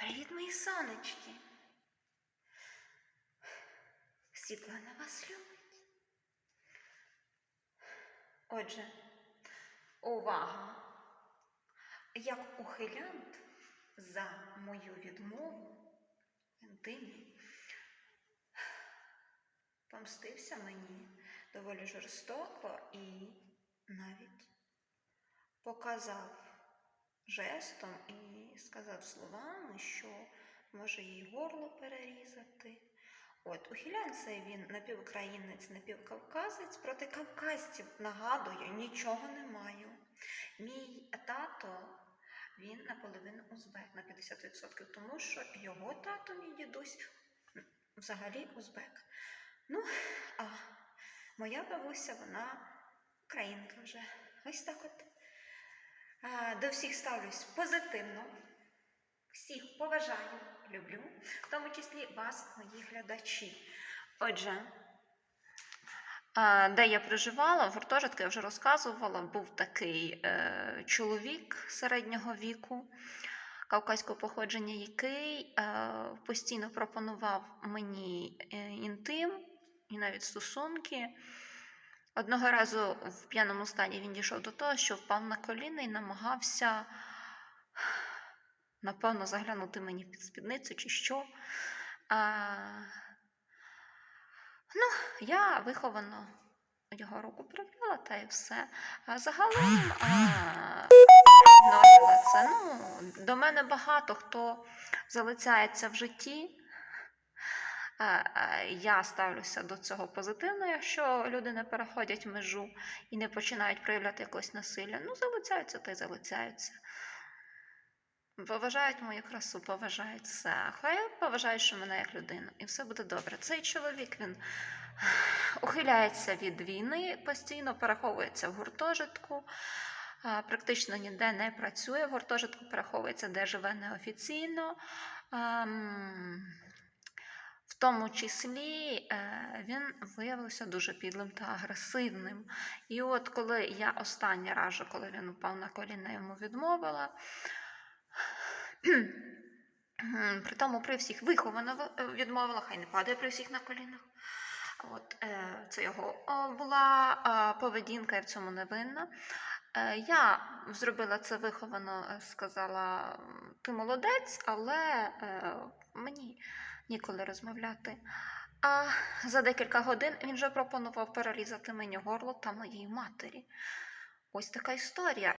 Привіт, мої сонечки. Світлана вас любить. Отже, увага! Як ухилянт за мою відмову в інтимі помстився мені доволі жорстоко і навіть показав жестом і сказав словами, що може їй горло перерізати. От, ухилян цей він напівукраїнець, напівкавказець, проти кавказців, нагадую, нічого не маю. Мій тато, він наполовину узбек на 50%, тому що його тато, мій дідусь, взагалі узбек. Ну, а моя бабуся, вона українка вже. Ось так от. До всіх ставлюсь позитивно. Всіх поважаю, люблю, в тому числі вас, мої глядачі. Отже, де я проживала, в гуртожитку я вже розказувала, був такий е, чоловік середнього віку кавказького походження, який е, постійно пропонував мені е, інтим і навіть стосунки. Одного разу в п'яному стані він дійшов до того, що впав на коліна і намагався, напевно, заглянути мені під спідницю чи що. А, ну, я виховано його руку провела та і все. А загалом а, це. Ну, до мене багато хто залицяється в житті. Е, е, Я ставлюся до цього позитивно, якщо люди не переходять межу і не починають проявляти якось насилля. Ну, залицяються та й залицяються. Поважають мою красу, поважають все. Хай поважають, що мене як людину, і все буде добре. Цей чоловік він ухиляється від війни, постійно переховується в гуртожитку, практично ніде не працює. В гуртожитку переховується, де живе неофіційно. Тому числі е, він виявився дуже підлим та агресивним. І от коли я останній раз, коли він упав на коліна, йому відмовила. При тому при всіх виховано відмовила, хай не падає при всіх на колінах. От, е, це його була е, поведінка, я в цьому не винна. Е, я зробила це виховано, е, сказала, ти молодець, але е, мені ніколи розмовляти. А за декілька годин він вже пропонував перерізати мені горло та моїй матері. Ось така історія.